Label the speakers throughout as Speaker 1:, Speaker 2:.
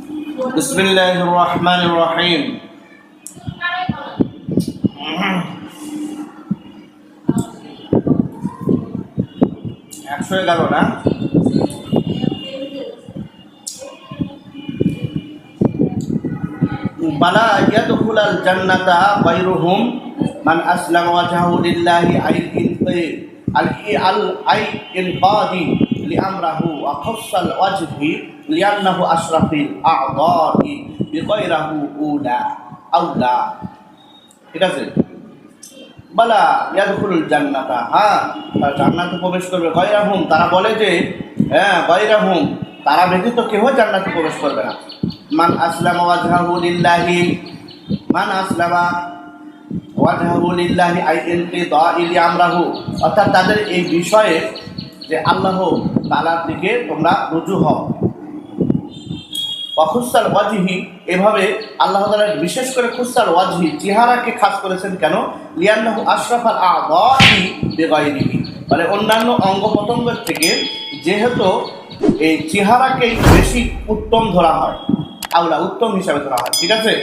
Speaker 1: بسم الله الرحمن الرحيم একশো এগারো না বালা ইয়াদখুলাল জান্নাতা গায়রুহুম মান আসলামা ওয়াজহাহু লিল্লাহি আই আল আল আই ইনকাদি ওয়া খাসাল ওয়াজহি লিআন্নাহু আশরাফিল আ'দাই বিগায়রাহু উলা আউলা। ঠিক আছে? বালা ইয়াদখুলুল জান্নাতা। হ্যাঁ তারা জান্নাতে প্রবেশ করবে। গায়রাহুম, তারা বলে যে হ্যাঁ গায়রাহুম, তারা ব্যতীত কেউ জান্নাতে প্রবেশ করবে না। মান আসলাম ওয়াজহাহু লিল্লাহি, মান আসলামা ওয়াজহাহু লিল্লাহি আই ইনকিদাই লিআমরাহু। অর্থাৎ তাদের এই বিষয়ে যে আল্লাহ তালার দিকে তোমরা রুজু হও। অখুসাল ওয়াজিহি, এভাবে আল্লাহ তালা বিশেষ করে খুসাল ওয়াজহি চেহারাকে খাস করেছেন কেন? লিয়ান্নাহু আশরাফ আল আদি বেগাইরিহি মানে অন্যান্য অঙ্গ প্রত্যঙ্গের থেকে যেহেতু এই চেহারাকেই বেশি উত্তম ধরা হয় আউলা উত্তম হিসাবে ধরা হয়, ঠিক আছে?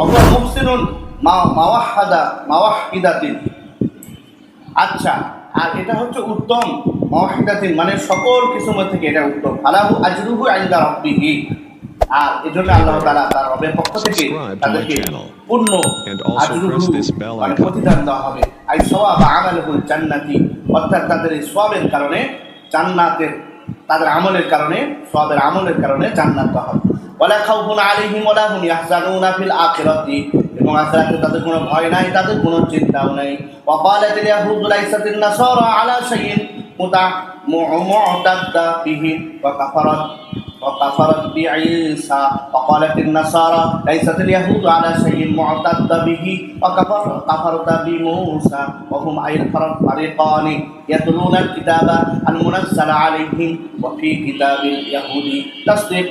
Speaker 1: অত মুফসিনুন মাওয়াহাদা মাওয়াহিদাতিন আচ্ছা আর এটা হচ্ছে উত্তম মাওয়াহিদাতিন মানে সকল কিসমত থেকে এটা উত্তম। আলাহু আজরুহু আইন্দা রাব্বিহি। আর এজন্য আল্লাহ তাআলা তার রবের পক্ষ থেকে তাদেরকে. পূর্ণ আজরুহু মানে প্রতিদান দেওয়া হবে। আই সওয়াব আমালুল জান্নাতি অর্থাৎ তাদের এই সওয়াবের কারণে জান্নাতের তাদের আমলের কারণে সওয়াবের আমলের কারণে জান্নাত দেওয়া হবে। ওয়ালা খাউফুন আলাইহিম ওয়ালা হুম ইয়াহজানুনা ফিল আখিরাতি। এবং আখিরাতে তাদের কোনো ভয় নাই, তাদের কোনো চিন্তাও নাই। আল ইয়াহুদ লাইসাতিন নাসারা আলা শাইইন মুতা معتدة به وكفرت وكفرت بعيسى وقالت النصارى ليست اليهود على شيء معتد به؟ وكفر كفرت بموسى وهم أي فريقان يتلون الكتاب المنزل عليهم وفي كتاب اليهود تصديق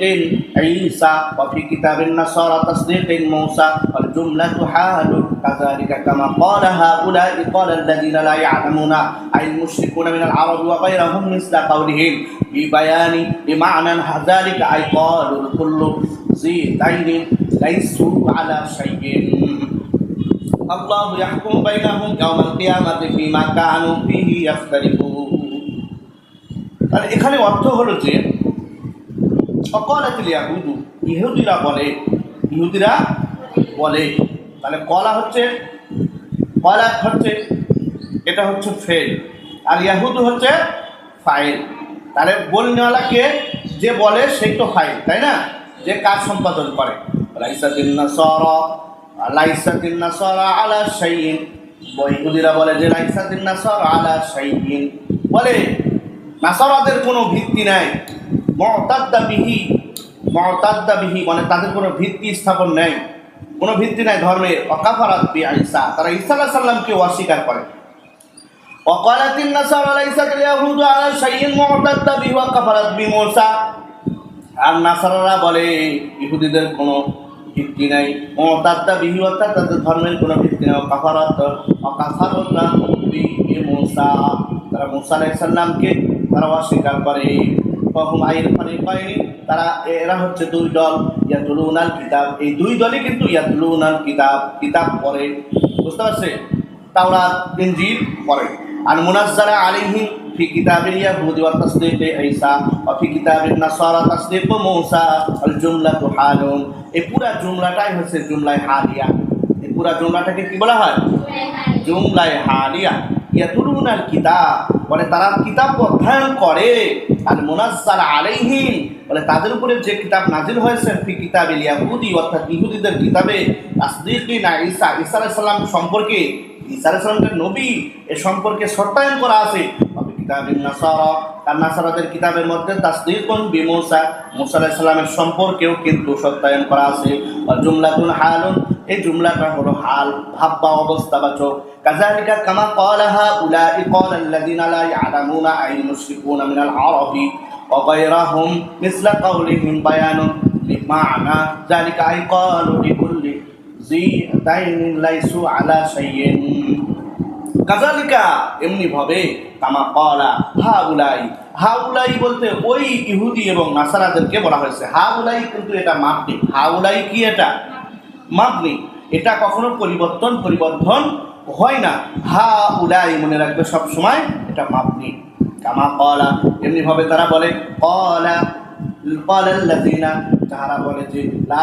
Speaker 1: عيسى وفي كتاب النصارى تصديق موسى والجملة حال كذلك كما قال هؤلاء قال الذين لا يعلمون أي المشركون من العرب وغيرهم مثل قولهم ببيان بمعنى ذلك أي قالوا الكل ذي دين ليسوا على شيء الله يحكم بينهم يوم القيامة فيما كانوا فيه يختلفون তাহলে এখানে অর্থ হলো যে অকলাতিল ইয়াহুদু ইহুদিরা বলে ইহুদিরা বলে তাহলে কলা হচ্ছে কলা হচ্ছে এটা হচ্ছে ফেল আর ইয়াহুদু হচ্ছে ফাইল তাহলে বলনেওয়ালাকে যে বলে সেই তো ফাইল তাই না? যে কাজ সম্পাদন করে। লাইসাতিন নাসারা লাইসাতিন নাসারা আলা শাইইন। বইগুলিরা বলে যে লাইসাতিন নাসারা আলা শাইইন। বলে, নাসারাদের কোনো ভিত্তি নাই। মতাদ্দা বিহি, মতাদ্দা মানে তাদের কোনো ভিত্তি স্থাপন নেই। কোনো ভিত্তি নাই ধর্মের। অকাফারাত বি আইসা তারা ঈসা আলাইহিস সালামকে অস্বীকার করে। وقالت النصارى ليست اليهود على شيء معتد به وكفرت بموسى আর নাসারারা বলে ইহুদিদের কোনো ভিত্তি নাই মতাদ্দা বিহি অর্থাৎ তাদের ধর্মের কোনো ভিত্তি নেই কাফারত অকাফারত মুসা তারা মুসা আলাইসাল্লামকে তারা অস্বীকার করে কখন আইর ফানি পায়নি তারা এরা হচ্ছে দুই দল ইয়াতুলুনাল কিতাব এই দুই দলই কিন্তু ইয়াতুলুনাল কিতাব কিতাব পড়ে বুঝতে পারছে তাওরাত ইনজিল পড়ে আন মুনাজ্জালা আলিহীন ফি কিতাবিল ইয়াহুদি ওয়া তাসদীক ঈসা ওয়া ফি কিতাবিন নাসারা তাসদীক মূসা আল জুমলাতু হালুন এই পুরা জুমলাটাই হচ্ছে জুমলায় হালিয়া। এই পুরা জুমলাটাকে কি বলা হয়? জুমলায় হালিয়া। ইয়াতুলুন আল কিতাব বলে তারা কিতাব অধ্যয়ন করে। আর মোনাজ্জাল আলাইহিন বলে তাদের উপরে যে কিতাব নাজিল হয়েছে ফি কিতাব ইয়াহুদি অর্থাৎ ইহুদিদের কিতাবে তাসদীক না ঈসা ঈসা আলাইহিস সম্পর্কে ঈসা আলাইহিস সালামকে নবী এ সম্পর্কে সত্যায়ন করা আছে তবে কিতাবের নাসারা তার নাসারাদের কিতাবের মধ্যে তাসদিকুন বিমুসা মুসা আলাইহিস সালামের সম্পর্কেও কিন্তু সত্যায়ন করা আছে আর জুমলাতুন হালুন এই জুমলাটা হলো হাল ভাব বা অবস্থাবাচক كذلك كما قالها أولئك قال الذين لا يعلمون أي المشركون من العرب وغيرهم مثل قولهم بيان بمعنى ذلك أي قالوا لكل জি লাইসু আলা কাজালিকা বলতে ওই ইহুদি এবং নাসারাদেরকে বলা হয়েছে। কিন্তু এটা কি এটা? এটা কখনো পরিবর্তন, পরিবর্ধন হয় না। হা উলাই মনে রাখবে সব সময় এটা মাপনি কামা কলা এমনিভাবে তারা বলে কলা কলাল্লাদিনা বলে যে, লা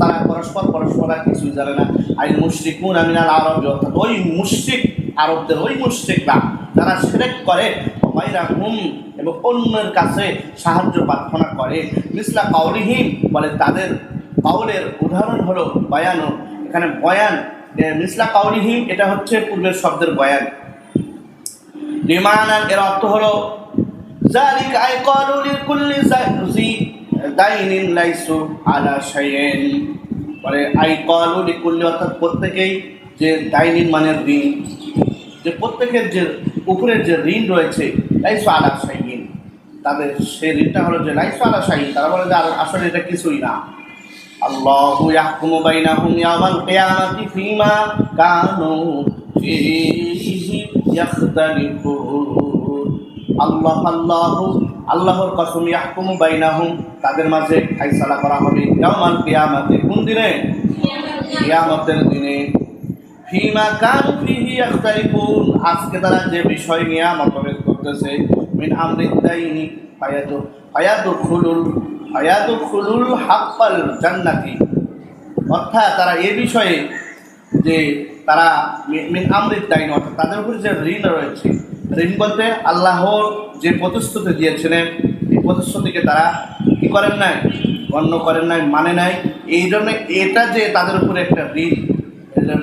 Speaker 1: তারা পরস্পর পরস্পর আর কিছুই জানে না। আই মুশরিকুনা মিনাল আরবি অর্থাৎ ওই মুশরিক আরবদের ওই মুশরিকরা যারা শিরক করে হুম এবং অন্যের কাছে সাহায্য প্রার্থনা করে। মিসলা কাউলিহীন বলে তাদের কাউলের উদাহরণ হলো বয়ানও এখানে বয়ান মিসলা কাউলিহীন এটা হচ্ছে পূর্বের শব্দের বয়ান। লিমানান এর অর্থ হলো, জালিক আই ক্বালু লিকুল্লি জি দাইনিন লাইসু আলা শাইইন। বলে, আই ক্বালু লিকুল্লি অর্থাৎ প্রত্যেকেই যে দাইনিন মানের ঋণ। যে প্রত্যেকের যে উপরের যে ঋণ রয়েছে, লাইসু আলা শাইইন। তাদের সেই ঋণটা হলো যে লাইসু আলা শাইইন। তারা বলে যে আসলে এটা কিছুই না। আল্লাহু ইয়াহকুমু বাইনাহুম ইয়াওমাল কিয়ামাতি ফীমা কানু ইয়াখতালিফুন আল্লাহ আল্লাহ আল্লাহর কসম ইয়াহকুমু বাইনাহুম, তাদের মাঝে ফাইসালা করা হবে ইয়াওমাল কিয়ামাতি, কোন দিনে? কিয়ামতের দিনে। ফিমা কানু ফিহি ইয়াখতালিফুন, আজকে তারা যে বিষয় নিয়ে মতভেদ করতেছে, মিন আমরিদ্দাইনি ফায়াদু ফায়াদুখুলুল ফায়াদুখুলুল হাক্কাল জান্নাতি। অর্থাৎ তারা এ বিষয়ে যে তারা মিন আমরিদ্দাইন অর্থাৎ তাদের উপরে যে ঋণ রয়েছে ঋণ বলতে আল্লাহর যে প্রতিশ্রুতি দিয়েছিলেন, এই প্রতিশ্রুতিকে তারা কি করেন নাই? গণ্য করেন নাই মানে নাই। এই জন্য এটা যে তাদের উপরে একটা ঋণ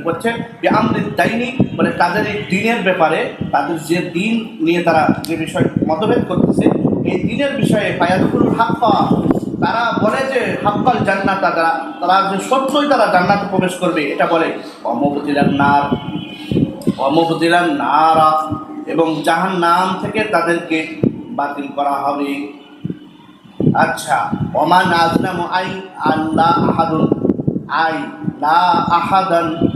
Speaker 1: করছে যে আমৃত দায়নি মানে তাদের এই দিনের ব্যাপারে, তাদের যে দিন নিয়ে তারা যে বিষয় মতভেদ করতেছে, এই দিনের বিষয়ে ফায়াদুল হাক্কা, তারা বলে যে হাক্কাল জান্নাত, তারা তারা যে সত্যই তারা জান্নাতে প্রবেশ করবে, এটা বলে অমবতিলার নার অমবতিলার নারা এবং জাহান নাম থেকে তাদেরকে বাতিল করা হবে। আচ্ছা ওমান আজলাম আই আল্লাহ আহাদুন, আই লা আহাদান,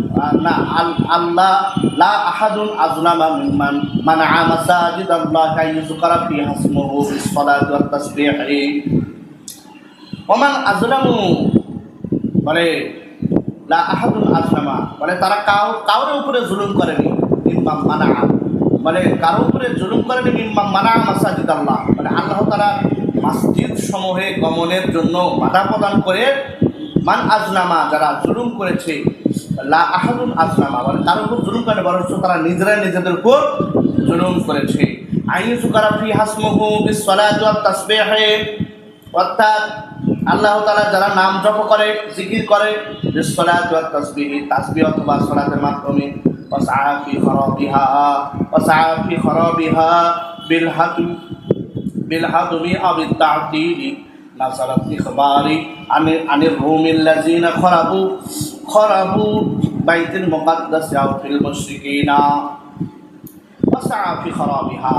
Speaker 1: না, আল- আল্লাহ লা আহাদুন আজলামা মিম্মান আল্লাহ বিস-সালাতি ওয়াত তাসবিহি ওমান আজলামু, বলে লা আহাদুন আজলামা, বলে তারা কাউ কাউর উপরে জুলুম করেনি। মিম্মাম মানা মানে কারও উপরে জুলুম করেনি মানা মাসাজিদ আল্লাহ মানে আল্লাহ তারা মসজিদ সমূহে গমনের জন্য বাধা প্রদান করে মান আজনামা, যারা জুলুম করেছে, লা আহাদুন আজলামা মানে কারোর উপর জুলুম করে বরঞ্চ তারা নিজেরাই নিজেদের উপর জুলুম করেছে। আইন সুকারা হাসমহু বিসসালাতি ওয়াত তাসবিহি, অর্থাৎ আল্লাহ তাআলা যারা নাম জপ করে, জিকির করে, বিসসালাতি ওয়াত তাসবিহি, তাসবিহ অথবা সালাতের মাধ্যমে وسعى في خرابها وسعى في خرابها بالهدم بالهدم أو التعديل نزلت إخباري عن عن الروم الذين خربوا خربوا بيت المقدس أو في المشركين وسعى في خرابها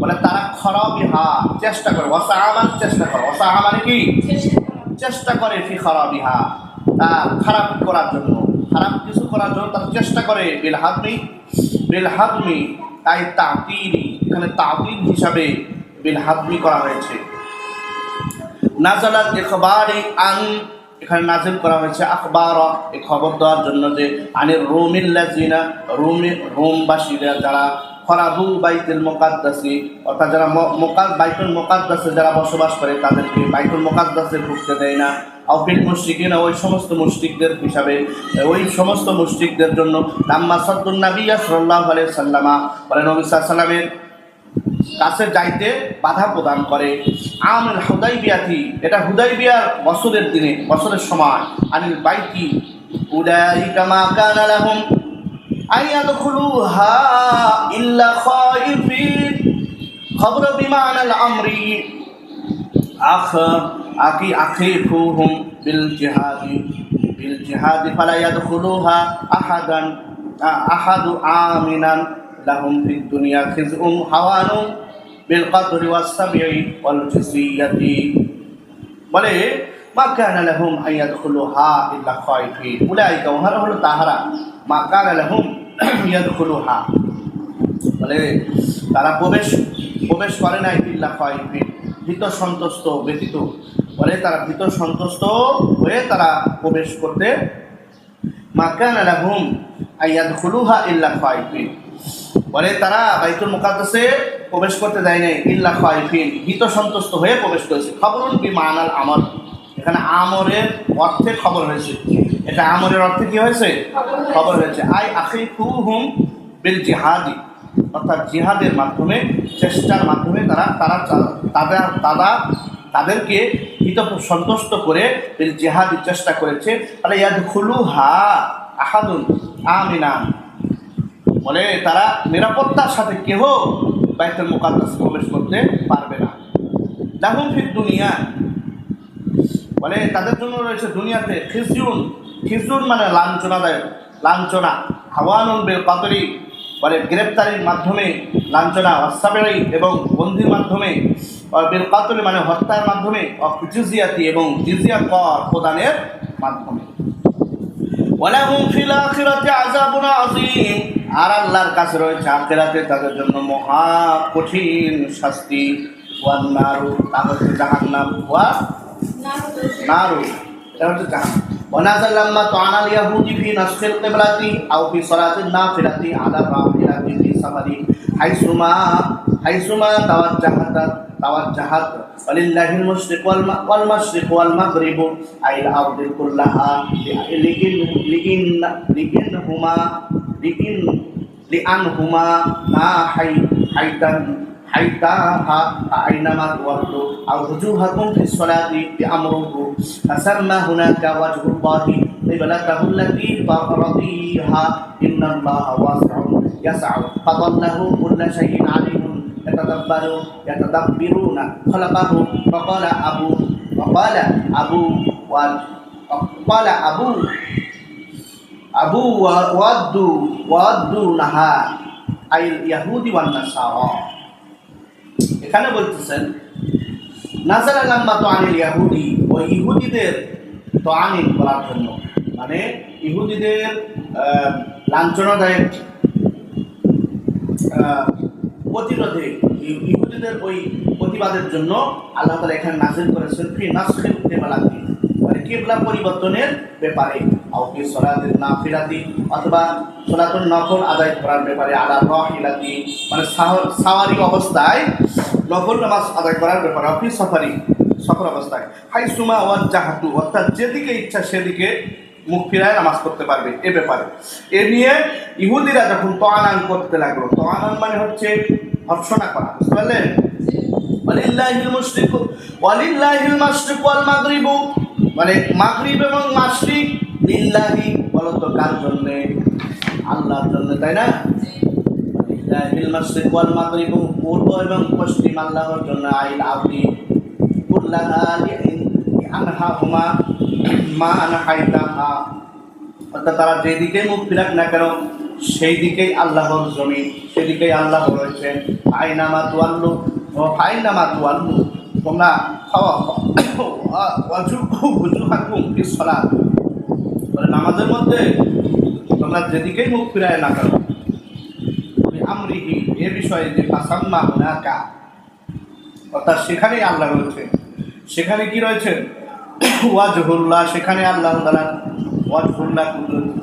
Speaker 1: বলে তারা খরাবিহা চেষ্টা করে ওয়াসা মানে চেষ্টা করে ওয়াসা মানে কি চেষ্টা করে ফি খারাপিহা তা খারাপ করার জন্য খারাপ কিছু করার জন্য তারা চেষ্টা করে, বিল হাদমি বিল হাদমি তাই তাতিরি, এখানে তাতিল হিসাবে বিল হাদমি করা হয়েছে। নাজালাত ইখবারি আন, এখানে নাজিল করা হয়েছে আখবার, এ খবর দেওয়ার জন্য যে, আনির রোমিল্লাজিনা রোমি, রোমবাসীরা যারা খরাবু বাইতুল মোকাদ্দাসি, অর্থাৎ যারা মোকাদ, বাইতুল মোকাদ্দাসে যারা বসবাস করে, তাদেরকে বাইতুল মোকাদ্দাসে ঢুকতে দেয় না। আউফিল মুশরিকিনা ওই সমস্ত মুশরিকদের হিসাবে, ওই সমস্ত মুশরিকদের জন্য নাম্মা সদ্দুল নাবিয়া সাল্লাল্লাহু আলাইহি সাল্লামা বলেন, নবী সাল্লামের কাছে যাইতে বাধা প্রদান করে। আমল হুদাইবিয়াতি, এটা হুদাইবিয়ার বছরের দিনে, বছরের সময়। আনিল আন ইয়াদখুলুহা ইল্লা খবর বিমানাল আমরি। আখ, আকি আখিফুহুম বিল জিহাদি বিল জিহাদি ফালা ইয়াদখুলুহা আহাদান, আহাদু আমিনান লাহুম ফিদ দুনিয়া খিজউম হাওয়ানুম বিল কদরি ওয়াস সাবঈ ওয়াল জিসিয়াতি বলে, মা কানা লাহুম আন ইয়াদখুলুহা ইল্লা খাইফিন। উলাইকা ওহারা হলো তাহারা। মা কানা লাহুম ইয়াদখুলুহা। বলে, তারা প্রবেশ প্রবেশ করে নাই ইল্লা ফাইফিন ভীত সন্তুষ্ট ব্যতীত বলে তারা ভীত সন্তুষ্ট হয়ে তারা প্রবেশ করতে মাকান আলাহুম আইয়াদ খুলুহা ইল্লা ফাইফিন বলে তারা বাইতুল মুকাদ্দাসে প্রবেশ করতে দেয় নাই ইল্লা ফাইফিন ভীত সন্তুষ্ট হয়ে প্রবেশ করেছে। খবরুন বি মানাল আমর এখানে আমরের অর্থে খবর হয়েছে। এটা আমরের অর্থে কি হয়েছে? খবর হয়েছে। আই আখি হুম বিল জিহাদি। অর্থাৎ জিহাদের মাধ্যমে, চেষ্টার মাধ্যমে তারা তারা তাদের তারা তাদেরকে হিত সন্তুষ্ট করে বিল জিহাদি চেষ্টা করেছে। তাহলে ইয়াদ খুলু হা আহাদুন আমিনান বলে তারা নিরাপত্তার সাথে কেহ বাইতুল মুকাদ্দাস প্রবেশ করতে পারবে না। লাহুম ফিদ দুনিয়া। বলে তাদের জন্য রয়েছে দুনিয়াতে খিজুন খিজুন মানে লাঞ্ছনাদায়ক, লাঞ্ছনা। হাওয়ানুন বেল কাতরি বলে গ্রেপ্তারির মাধ্যমে লাঞ্ছনা অস্তাবেরি এবং বন্দির মাধ্যমে আর বেল কাতরি মানে হত্যার মাধ্যমে জিজিয়াতি এবং জিজিয়া কর প্রদানের মাধ্যমে। ওয়ালাহুম ফিল আখিরাতি আযাবুন আযীম। আর আল্লাহর কাছে রয়েছে আখিরাতে তাদের জন্য মহা কঠিন শাস্তি। ওয়ান নারু তা হচ্ছে জাহান্নাম। ওয়া নারু এটা হচ্ছে জাহান্নাম। ونزل لما طعن اليهود في نسخ القبلة أو في صلاة النافلة على الراحلة في سفر حيثما حيثما توجهت توجهت ولله المشرق والم- والمشرق والمغرب أي الأرض كلها لكن لكن لكنهما لكن لأنهما ما حي حيدا عيداها أينما تولوا أو وجوهكم في الصلاة بأمره فسمى هناك وجه الله قبلته التي رضيها إن الله واسع يسع فضل له كل شيء عليهم يتدبروا يتدبرون خلقه فقال أبو وقال أبو وقال أبو أبو ودوا ودوا لها أي اليهود والنصارى এখানে বলতেছেন নাজার আলাম্মা তো আনিল ইয়াহুদি ওই ইহুদিদের তো আনিল করার জন্য। মানে ইহুদিদের লাঞ্ছনাদায়ক প্রতিরোধে ইহুদিদের ওই প্রতিবাদের জন্য আল্লাহ তালা এখানে নাজিল করেছেন, ফি নাসখিল কেবলাতি মানে কেবলা পরিবর্তনের ব্যাপারে আউকি সলাতের নাফিলাতি, অথবা সলাতুল নফল আদায় করার ব্যাপারে, আলা রহিলাতি। মানে সাওয়ারি অবস্থায় নফল নামাজ আদায় করার ব্যাপারে অফিস সফারি সফর অবস্থায়। হাই সুমা ওয়াজ জাহাতু, অর্থাৎ যেদিকে ইচ্ছা সেদিকে মুখ ফিরায় নামাজ পড়তে পারবে এ ব্যাপারে। এ নিয়ে ইহুদিরা যখন তোয়ানান করতে লাগল তোয়ানান মানে হচ্ছে ভর্সনা করা, বুঝতে পারলেন? ওয়াল মাগরিবু। মানে মাগরিব এবং জন্য? আল্লাহর জন্য, তাই না? ওয়ালিল্লাহিল মাশরিকু ওয়াল মাগরিবু পূর্ব এবং পশ্চিম আল্লাহর জন্য আইল আউলি কুল্লাহা লিআনহাহুমা মা আনহাইতাহা। অর্থাৎ তারা যেদিকে মুখ ফিরাক না কেন সেই দিকেই আল্লাহর জমি সেদিকেই আল্লাহ রয়েছেন। আইনামা তুয়াল্লু, ও আইনামা তুয়াল্লু, তোমরা খাওয়া নামাজের মধ্যে তোমরা যেদিকেই মুখ ফিরায় না কেন আমরিহি, এ বিষয়ে যে ফাসাম্মা হুনাকা, অর্থাৎ সেখানেই আল্লাহ রয়েছে। সেখানে কি রয়েছে? ওয়াজহুল্লাহ, সেখানে আল্লাহ তালা ওয়াজহুল্লাহ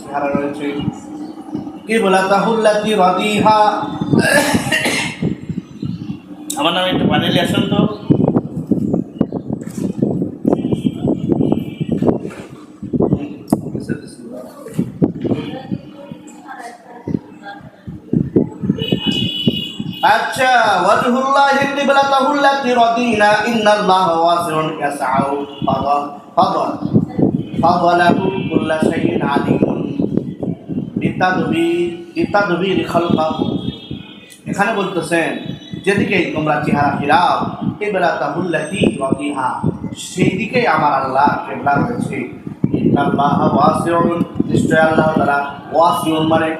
Speaker 1: চেহারা রয়েছে। কি বলা তাহুল্লাতি রদিহা। আমার নামে একটু বানিয়ে আসেন তো। আচ্ছা ওয়াজহুল্লাহি কিবলাতাহুল্লাতি রাদিনা, ইন্নাল্লাহা ওয়াসিউন ইয়াসআউ ফাদাল ফাদাল ফাদালাহু কুল্লা শাইইন আলিমুন বিতাদবির বিতাদবির খালকাহু এখানে বলতেছেন, যেদিকেই তোমরা চেহারা ফিরাও কিবলাতাহুল্লাতি রাদিহা সেই দিকেই আমার আল্লাহ কেবলা রয়েছে। ইন্নাল্লাহা ওয়াসিউন নিশ্চয় আল্লাহ তাআলা ওয়াসিউন মানে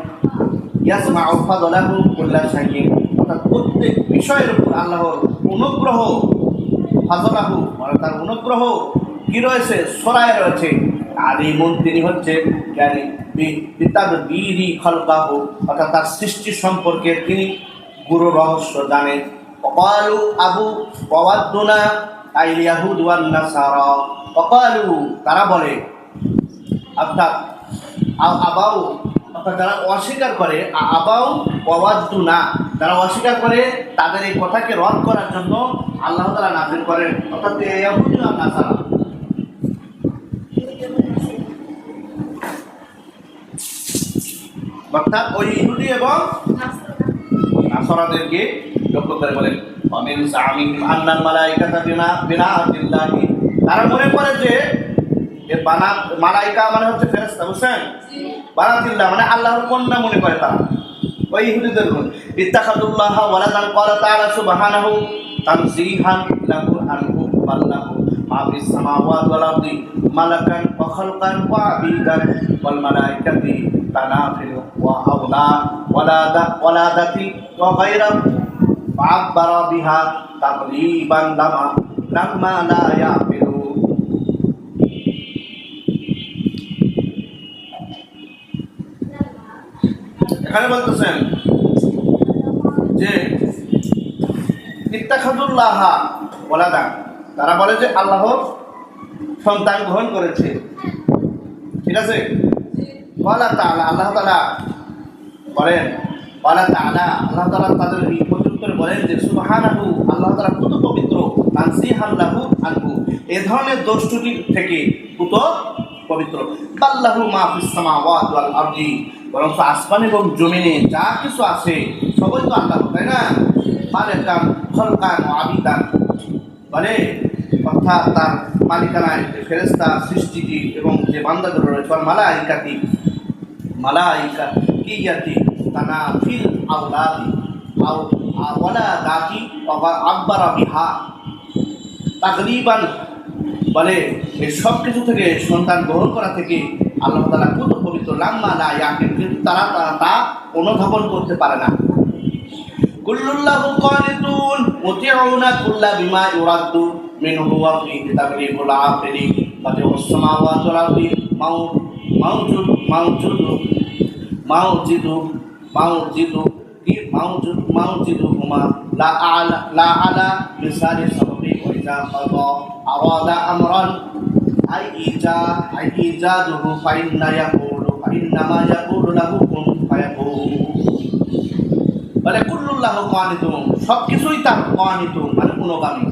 Speaker 1: ইয়াসমাউ ফাদলাহু কুল্লা শাইইন। অর্থাৎ প্রত্যেক বিষয়ের উপর আল্লাহর অনুগ্রহ ফাজলাহু মানে তার অনুগ্রহ কি রয়েছে? সরায় রয়েছে। আর এই মন তিনি হচ্ছে জ্ঞানী বিতাদ বীরি খলকাহু, অর্থাৎ তার সৃষ্টি সম্পর্কে তিনি গুরু রহস্য জানে অকালু আবু পওয়াদ্দুনা আইল ইয়াহুদ ওয়ান নাসারা অকালু, তারা বলে, অর্থাৎ আবাউ যারা অস্বীকার করে, আ- আবাউ পওয়াদ্দু না তারা অস্বীকার করে, তাদের এই কথাকে রদ করার জন্য আল্লাহ তালা নাজির করেন। অর্থাৎ অর্থাৎ ওই ইহুদি এবং নাসরাদেরকে লক্ষ্য করে বলেন অমিন সামিন আন্নাল মালাইকাতা বিনা বিনা আতিল্লাহি তারা মনে করে যে এ বানা মালাইকা মানে হচ্ছে ফেরেশতা বুঝছেন বানাতিল্লাহ মানে আল্লাহর কন্যা মনে করে তারা। ওই ইহুদিদের গুণ ইত্তাহাদুল্লাহ ওয়ালাদান ক্বালা তাআলা সুবহানাহু তানজিহান লাহু আনহু আল্লাহু মা ফিস সামাওয়াতি ওয়াল আরদি মালাকান ওয়া খালকান ওয়া আবিদান ওয়াল মালাইকাতি তানাফিল ওয়া আওলা ওয়ালাদা ওয়ালাদাতি ওয়া গায়রা ফাআব্বারা বিহা তাকলিবান লামা লামা লা ইয়া এখানে বলতেছেন যে তারা বলে যে, আল্লাহ সন্তান গ্রহণ করেছে। ঠিক আছে? আল্লাহ তাআলা বলেন আল্লাহ তালা তাদের প্রত্যুত্তরে বলেন যে, সুবহানাহু। আল্লাহ তালা কত পবিত্র। আনহু। এ ধরনের দোষ থেকে কত পবিত্র। আল্লাহু মা ফিস সামাওয়াতি ওয়াল আরদি। বরং আসমান এবং জমিনে যা কিছু আছে, সবই তো আল্লাহ, তাই না? মালিকান খলকান আবিদান বলে, অর্থাৎ তার মালিকানায় ফেরেস্তা সৃষ্টিটি এবং যে বান্দাদের রয়েছে মালাইকাতি মালাইকা কিয়াতি তানা ফিল আওলাদি, আও ওয়ালা দাতি আকবারা বিহা। তাকরিবান বলে এই সব কিছু থেকে সন্তান গ্রহণ করা থেকে আল্লাহ তালা কত পবিত্র লাম্মা লা ইয়াকিন, কিন্তু তারা তা- তা অনুধাবন করতে পারে না। কুল্লুল্লাহু কানিতুন মুতিউনা কুল্লা বিমা ইউরাদ্দু মিনহু ওয়া ফিহি তাগলিবুল আকিলি ফাতিহুস সামাওয়াতি ওয়াল আরদি মাউ, মাউজুদ মাউজুদ, মাউজিদু মাউজিদু, কি? মাউজুদ, মাউজিদু হুমা। লা আলা লা আলা মিসালি সাববি, ওয়া ইজা কাদা আরাদা আমরান। বলে, কুল্লুল্লাহ সব কিছুই তার কানিতুম মানে অনুগামী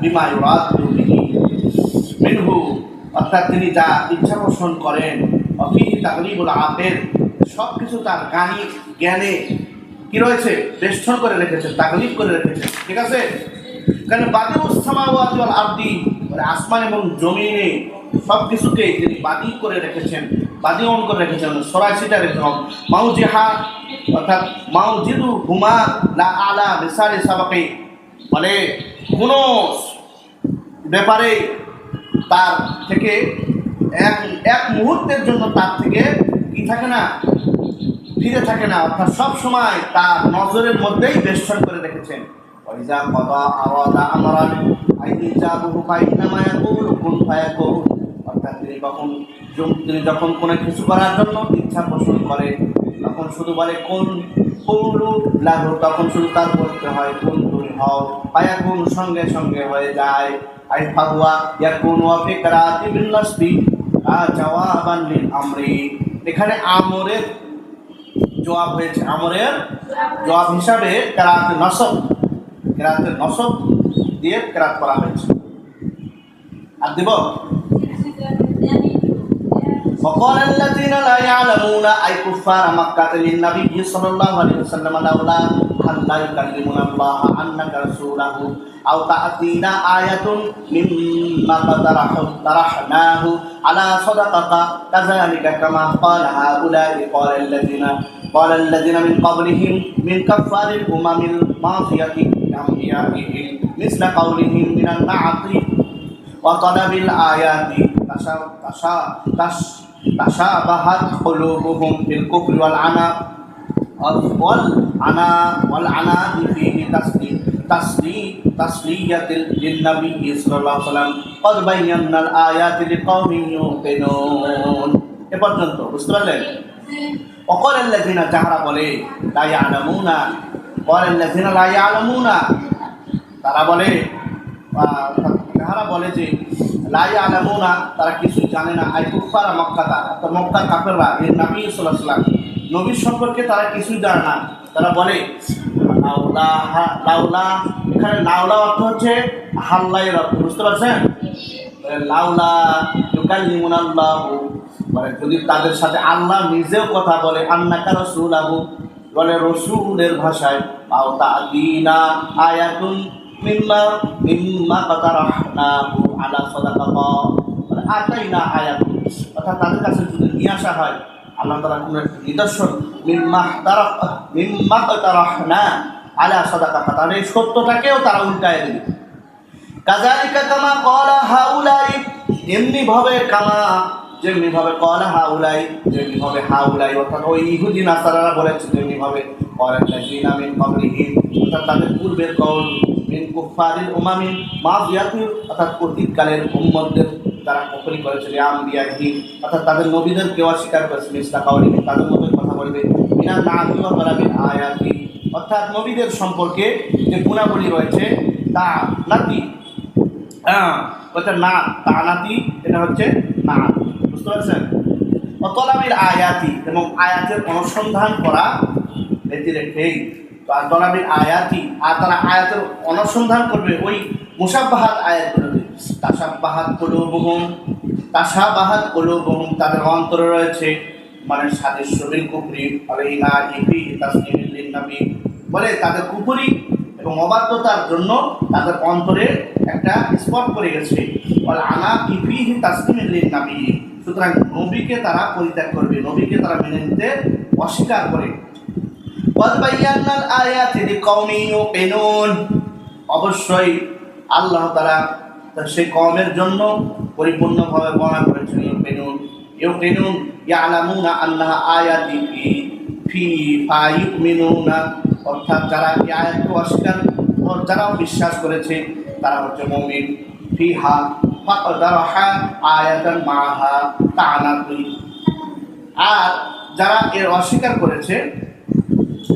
Speaker 1: বিমা মিনহু। অর্থাৎ তিনি যা ইচ্ছা পোষণ করেন। অফিহি তাকলিবুল সব কিছু তার গানি জ্ঞানে কি রয়েছে? বেষ্টন করে রেখেছেন তাকলিফ করে রেখেছেন ঠিক আছে? কারণ বাদী উস্তামাওয়াতি মানে আসমান এবং জমিনে সব কিছুকে তিনি বাদী করে রেখেছেন বাদীয়ন করে রেখেছেন, সরাসিটা রেখেছেন। মাউজিহা অর্থাৎ মাউজিদু হুমা লা আলা বিসারি সাবাকে মানে কোনো ব্যাপারে তার থেকে এক এক মুহূর্তের জন্য তার থেকে কি থাকে না, ফিরে থাকে না, অর্থাৎ সব সময় তার নজরের মধ্যেই বেষ্টন করে রেখেছেন। ওইজা কদা আওয়াদা আমরান আইনি যা বহু ফাইন্নামা ইয়াকুলু কুন ফায়াকুন অর্থাৎ তিনি কখন তিনি যখন কোনো কিছু করার জন্য ইচ্ছা পোষণ করে তখন শুধু বলে কোন কৌলু লাহু তখন শুধু তার বলতে হয় কোন তুমি হও ফায়াকুন সঙ্গে সঙ্গে হয়ে যায় আই ফাহুয়া ইয়াকুন ওয়া ফিকরাতি বিন নাসবি আ জাওয়াবান লিল আমরি এখানে আমরের জবাব হয়েছে আমরের জবাব হিসাবে কেরাতে নসব কেরাতে নসব দিয়ে কেরাত করা হয়েছে আর দিব وقال الذين لا يعلمون أي كفار مكة للنبي صلى الله عليه وسلم لولا هل لا يكلمنا الله أنك رسوله أو تأتينا آية مما قد طرح- طرحناه على صدقك كذلك كما قال هؤلاء قال الذين قال الذين من قبلهم من كفار الأمم الماضية لأنبيائهم مثل قولهم من النعت وطلب الآيات تشا- تشا- تش- تشابهت قلوبهم في الكفر والعناء والعنا والعناء فيه تسليم تسليم تسلية للنبي صلى الله عليه وسلم قد بينا الآيات لقوم يوقنون এ পর্যন্ত বুঝতে পারলেন অকরাল্লাযিনা যাহারা বলে লা ইয়ালামুনা অকরাল্লাযিনা লা ইয়ালামুনা তারা বলে যাহারা বলে যে, লাই আলামুনা তারা কিছু জানে না। আই কুফারা মক্কাতা তো মক্কা কাপেররা সাল্লাল্লাহু আলাইহি ওয়াসাল্লাম, নবীর সম্পর্কে তারা কিছুই জানে না। তারা বলে, লাউলা লাউলা, এখানে লাউলা অর্থ হচ্ছে, হাল্লাই অর্থ বুঝতে পারছেন? লাউলা ইউকাল্লিমুনাল্লাহু মানে যদি তাদের সাথে আল্লাহ নিজেও কথা বলে, আন্নাকা রাসূলাহু বলে, রসুলের ভাষায় আও তাদিনা আয়াতুন মিম্মা মিম্মা কাতারাহনাহু আলা সাদাকাতা মানে আতাইনা আয়াতুন অর্থাৎ তাদের কাছে যদি নিয়ে আসা হয় আল্লাহ তাআলা কোনো একটা নিদর্শন মিম্মা তারা মিম্মা কাতারাহনা আলা সাদাকাতা তাহলে এই সত্যটাকেও তারা উল্টায় দেবে কাজালিকা কামা কলা হাউলাই এমনি ভাবে কামা যেমনি ভাবে কলা হাউলাই যেমনি ভাবে হাউলাই অর্থাৎ ওই ইহুদি নাসারারা বলেছে যেমনি ভাবে কলেন লাযিনা মিন ক্বাবলিহিম অর্থাৎ তাদের পূর্বের কওল মিন কুফারিল উমামিন মাযিয়াতিল অর্থাৎ অতীতকালের উম্মতদের তারা কখনই করেছিল আম্বিয়াহি অর্থাৎ তাদের নবীদের কেউ অস্বীকার করেছে মিসলা কাউলি তাদের মধ্যে কথা বলবে। বিনা নাতি ওয়া আয়াতি, অর্থাৎ নবীদের সম্পর্কে যে গুণাবলী রয়েছে, তা নাতি হ্যাঁ ওটা না তানাতি এটা হচ্ছে না। বুঝতে পারছেন? অতলাবির আয়াতি এবং আয়াতের অনুসন্ধান করা এটি রেখেই তো আয়াতি আর তারা আয়াতের অনুসন্ধান করবে ওই মুসাব্বাহাত আয়াতগুলোতে তাসাব্বাহাত কলুবহুম তাসাবাহাত কলুবহুম তাদের অন্তরে রয়েছে। মানে সাদৃশ্য বিল কুফরি, আলাইহা ইফি তাসলিমিল লিন্নাবি। বলে তাদের কুফরি এবং অবাধ্যতার জন্য তাদের অন্তরে একটা স্পট পড়ে গেছে। বলে আনা ইফিহি তাসলিমিল নাবি সুতরাং নবীকে তারা পরিত্যাগ করবে, নবীকে তারা মেনে নিতে অস্বীকার করে ওয়াজবাইয়ান্নাল আয়াতি লিকাউমি ইউকিনুন অবশ্যই আল্লাহ তার সেই কওমের জন্য পরিপূর্ণভাবে বর্ণনা করেছেন ইউকিনুন ইউকিনুন ইয়ালামুনা আন্নাহা আয়াতি ফি ফি ফায়ুমিনুনা অর্থাৎ যারা এই আয়াতকে অস্বীকার যারাও বিশ্বাস করেছে, তারা হচ্ছে মুমিন। ফিহা ফাকদারহা আয়াতান মাহা তানাতুই আর যারা এর অস্বীকার করেছে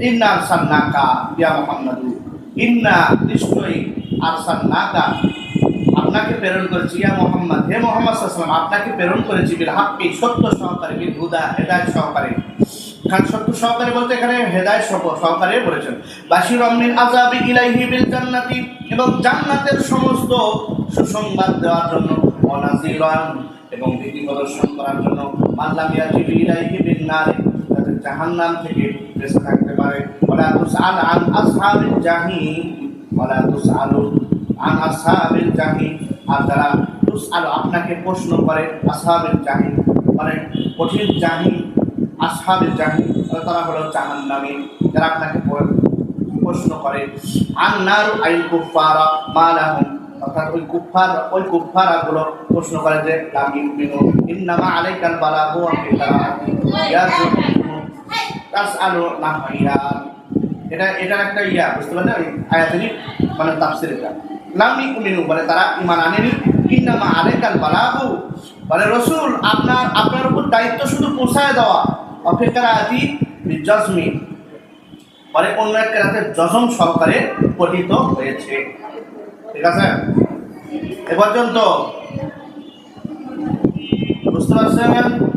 Speaker 1: ইন্না আরসালনাকা ইয়া মুহাম্মাদ ইন্না নিশ্চয়ই আরসালনাকা আপনাকে প্রেরণ করেছি ইয়া মোহাম্মদ হে মোহাম্মদ সাল্লাল্লাহু আপনাকে প্রেরণ করেছি বিল হাক্কি সত্য সহকারে বিল হুদা হেদায়েত সহকারে এখানে সত্য সহকারে বলতে এখানে হেদায়েত সহ- সহকারে বলেছেন বাশির অমিন আজাবি ইলাইহি বিল জান্নাতি এবং জান্নাতের সমস্ত সুসংবাদ দেওয়ার জন্য অনাজিরান এবং ভীতি প্রদর্শন করার জন্য মাল্লাম ইয়াজিবি ইলাইহি বিন নারে জাহান্নাম থেকে বেঁচে থাকতে পারে। ওলা তুসআল আন আসহাবিল জাহিম। ওলা তুসআলু আন আসহাবিল জাহিম। আর যারা তুসআলু আপনাকে প্রশ্ন করে, আসহাবিল জাহিম মানে কঠিন জাহিম, আসহাবিল জাহিম তারা হলো জাহান্নামী। যারা আপনাকে প্রশ্ন করে, আন্নার আইল কুফারা মালাহুম। অর্থাৎ ওই কুফার ওই কুফারাগুলো প্রশ্ন করে যে লাম ইউমিনু ইন্নামা আলাইকাল বালাগু ওয়া কিতাবাতি ইয়াজুবু তাসআলু নাহিয়া এটা এটার একটা ইয়া বুঝতে পারলে? ওই আয়াতেরই মানে তাফসির এটা। লাম ইউমিনু মানে তারা ঈমান আনেনি। ইন্নামা আলাইকাল বালাগু। মানে রসুল, আপনার আপনার উপর দায়িত্ব শুধু পৌঁছায় দেওয়া। অপেক্ষার আতি জজমি। মানে অন্য এক রাতে জজম সহকারে পঠিত হয়েছে। ঠিক আছে? এ পর্যন্ত। বুঝতে পারছেন?